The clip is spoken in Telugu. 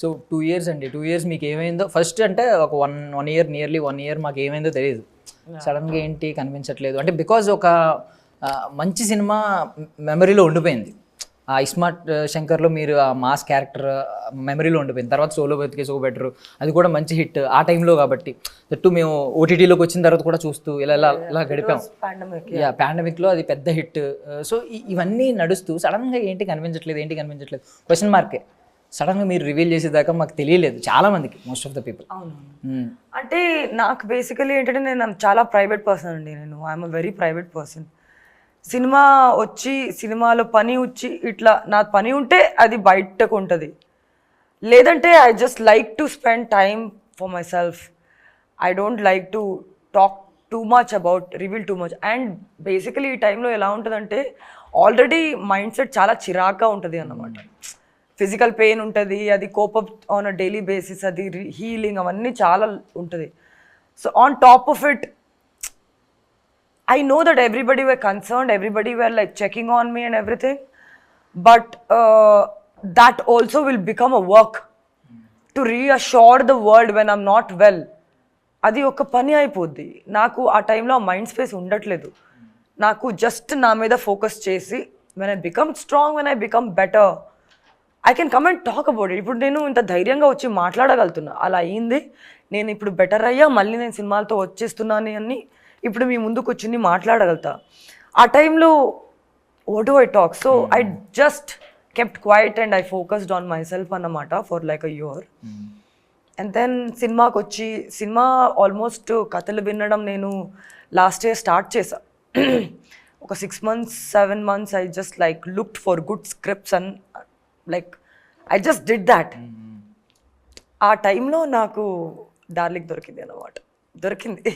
సో టూ ఇయర్స్ అండి టూ ఇయర్స్ మీకు ఏమైందో ఫస్ట్ అంటే ఒక one one year nearly one year మాకు ఏమైందో తెలియదు సడన్గా ఏంటి కనిపించట్లేదు. అంటే బికాజ్ ఒక మంచి సినిమా మెమరీలో ఉండిపోయింది. ఆ ఇస్మార్ట్ శంకర్లో మీరు ఆ మాస్ క్యారెక్టర్ మెమరీలో ఉండిపోయింది. తర్వాత సోలో బతికే సో బెటర్. అది కూడా మంచి హిట్ ఆ టైంలో కాబట్టి. దట్టు మేము ఓటీటీలోకి వచ్చిన తర్వాత కూడా చూస్తూ ఇలా ఇలా ఇలా గడిపాం. పాండమిక్ యా పాండమిక్లో అది పెద్ద హిట్. సో ఇవన్నీ నడుస్తూ సడన్గా ఏంటి కనిపించట్లేదు ఏంటి కనిపించట్లేదు? క్వశ్చన్ మార్కే సడన్గా మీరు రివీల్ చేసేదాకా మాకు తెలియలేదు చాలా మందికి మోస్ట్ ఆఫ్ ద పీపుల్ అవును. అంటే నాకు బేసికలీ ఏంటంటే నేను చాలా ప్రైవేట్ పర్సన్ అండి నేను. I'm a very private person cinema వచ్చి సినిమాలో పని వచ్చి ఇట్లా నా పని ఉంటే అది బయటకు ఉంటుంది. లేదంటే I just like to spend time for myself I don't like to talk too much about reveal too much and basically ఈ టైంలో ఎలా ఉంటుందంటే ఆల్రెడీ మైండ్ సెట్ చాలా చిరాగ్గా ఉంటుంది అన్నమాట. ఫిజికల్ పెయిన్ ఉంటుంది అది cope on a daily basis అది హీలింగ్ అవన్నీ చాలా ఉంటుంది. So on top of it I know that everybody way concern everybody way like checking on me and everything but that also will become a work to reassure the world when I'm not well అది ఒక పని అయిపోద్ది. నాకు ఆ టైంలో ఆ మైండ్ స్పేస్ ఉండట్లేదు. నాకు జస్ట్ నా మీద ఫోకస్ చేసి when I become strong when I become better I can come and talk about it ఇప్పుడు నేను ఇంత ధైర్యంగా వచ్చి మాట్లాడగలుగుతున్నా. అలా అయింది. నేను ఇప్పుడు బెటర్ అయ్యా. మళ్ళీ నేను సినిమాలతో వచ్చేస్తున్నాను అని ఇప్పుడు మీ ముందుకు వచ్చి మాట్లాడగలుగుతా. ఆ టైంలో what I talk so I just kept quiet and I focused on myself అన్నమాట for like a year and then సినిమాకి వచ్చి సినిమా ఆల్మోస్ట్ కథలు వినడం నేను లాస్ట్ ఇయర్ స్టార్ట్ చేసా ఒక six months seven months I just like looked for good scripts and like I just did that ఆ టైంలో నాకు డార్లింగ్ దొరికింది అన్నమాట. దొరికింది.